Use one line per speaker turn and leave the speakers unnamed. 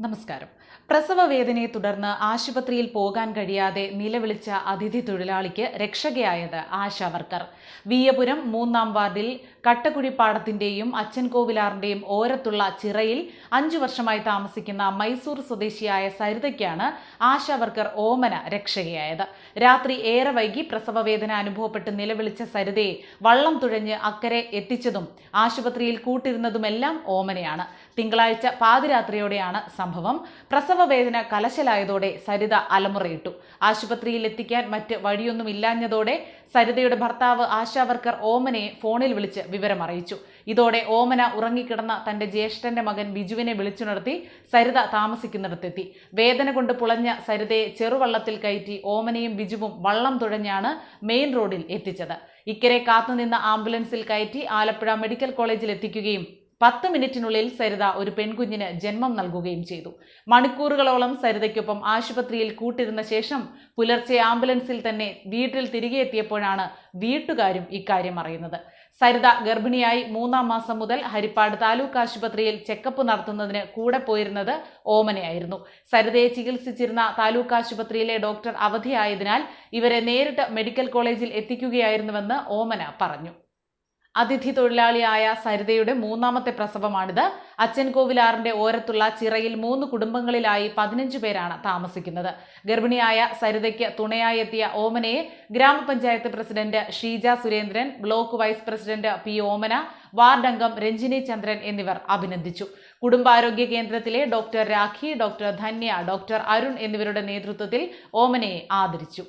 നമസ്കാരം. പ്രസവ വേദനയെ തുടർന്ന് ആശുപത്രിയിൽ പോകാൻ കഴിയാതെ നിലവിളിച്ച അതിഥി തൊഴിലാളിക്ക് രക്ഷകയായത് ആശാ വർക്കർ. വീയപുരം മൂന്നാം വാർഡിൽ കട്ടക്കുഴിപ്പാടത്തിന്റെയും അച്ഛൻകോവിലാറിന്റെയും ഓരത്തുള്ള ചിറയിൽ അഞ്ചു വർഷമായി താമസിക്കുന്ന മൈസൂർ സ്വദേശിയായ സരിതയ്ക്കാണ് ആശാ വർക്കർ ഓമന രക്ഷകയായത്. രാത്രി ഏറെ വൈകി പ്രസവ വേദന അനുഭവപ്പെട്ട് നിലവിളിച്ച സരിതയെ വള്ളം തുഴഞ്ഞ് അക്കരെ എത്തിച്ചതും ആശുപത്രിയിൽ കൂട്ടിരുന്നതുമെല്ലാം ഓമനയാണ്. തിങ്കളാഴ്ച പാതിരാത്രിയോടെയാണ് സംഭവം. പ്രസവവേദന കലശലായതോടെ സരിത അലമുറയിട്ടു. ആശുപത്രിയിൽ എത്തിക്കാൻ മറ്റ് വഴിയൊന്നും ഇല്ലാഞ്ഞതോടെ സരിതയുടെ ഭർത്താവ് ആശാവർക്കർ ഓമനയെ ഫോണിൽ വിളിച്ച് വിവരമറിയിച്ചു. ഇതോടെ ഓമന ഉറങ്ങിക്കിടന്ന തന്റെ ജ്യേഷ്ഠന്റെ മകൻ ബിജുവിനെ വിളിച്ചുണർത്തി സരിത താമസിക്കുന്നിടത്തെത്തി. വേദന കൊണ്ട് പുളഞ്ഞ സരിതയെ ചെറുവള്ളത്തിൽ കയറ്റി ഓമനയും ബിജുവും വള്ളം തുഴഞ്ഞാണ് മെയിൻ റോഡിൽ എത്തിച്ചത്. ഇക്കരെ കാത്തുനിന്ന ആംബുലൻസിൽ കയറ്റി ആലപ്പുഴ മെഡിക്കൽ കോളേജിൽ എത്തിക്കുകയും പത്ത് മിനിറ്റിനുള്ളിൽ സരിത ഒരു പെൺകുഞ്ഞിന് ജന്മം നൽകുകയും ചെയ്തു. മണിക്കൂറുകളോളം സരിതയ്ക്കൊപ്പം ആശുപത്രിയിൽ കൂട്ടിരുന്ന ശേഷം പുലർച്ചെ ആംബുലൻസിൽ തന്നെ വീട്ടിൽ തിരികെ എത്തിയപ്പോഴാണ് വീട്ടുകാരും ഇക്കാര്യം അറിയുന്നത്. സരിത ഗർഭിണിയായി മൂന്നാം മാസം മുതൽ ഹരിപ്പാട് താലൂക്ക് ആശുപത്രിയിൽ ചെക്കപ്പ് നടത്തുന്നതിന് കൂടെ പോയിരുന്നത് ഓമനയായിരുന്നു. സരിതയെ ചികിത്സിച്ചിരുന്ന താലൂക്ക് ആശുപത്രിയിലെ ഡോക്ടർ അവധിയായതിനാൽ ഇവരെ നേരിട്ട് മെഡിക്കൽ കോളേജിൽ എത്തിക്കുകയായിരുന്നുവെന്ന് ഓമന പറഞ്ഞു. അതിഥി തൊഴിലാളിയായ സരിതയുടെ മൂന്നാമത്തെ പ്രസവമാണിത്. അച്ചൻകോവിലാറിന്റെ ഓരത്തുള്ള ചിറയിൽ മൂന്ന് കുടുംബങ്ങളിലായി പതിനഞ്ച് പേരാണ് താമസിക്കുന്നത്. ഗർഭിണിയായ സരിതയ്ക്ക് തുണയായി എത്തിയ ഓമനയെ ഗ്രാമപഞ്ചായത്ത് president Sheeja Surendran block vice president P Omana ward അംഗം രഞ്ജിനി ചന്ദ്രൻ എന്നിവർ അഭിനന്ദിച്ചു. കുടുംബാരോഗ്യ കേന്ദ്രത്തിലെ doctor Rakhi doctor Dhanya doctor Arun എന്നിവരുടെ നേതൃത്വത്തിൽ ഓമനയെ ആദരിച്ചു.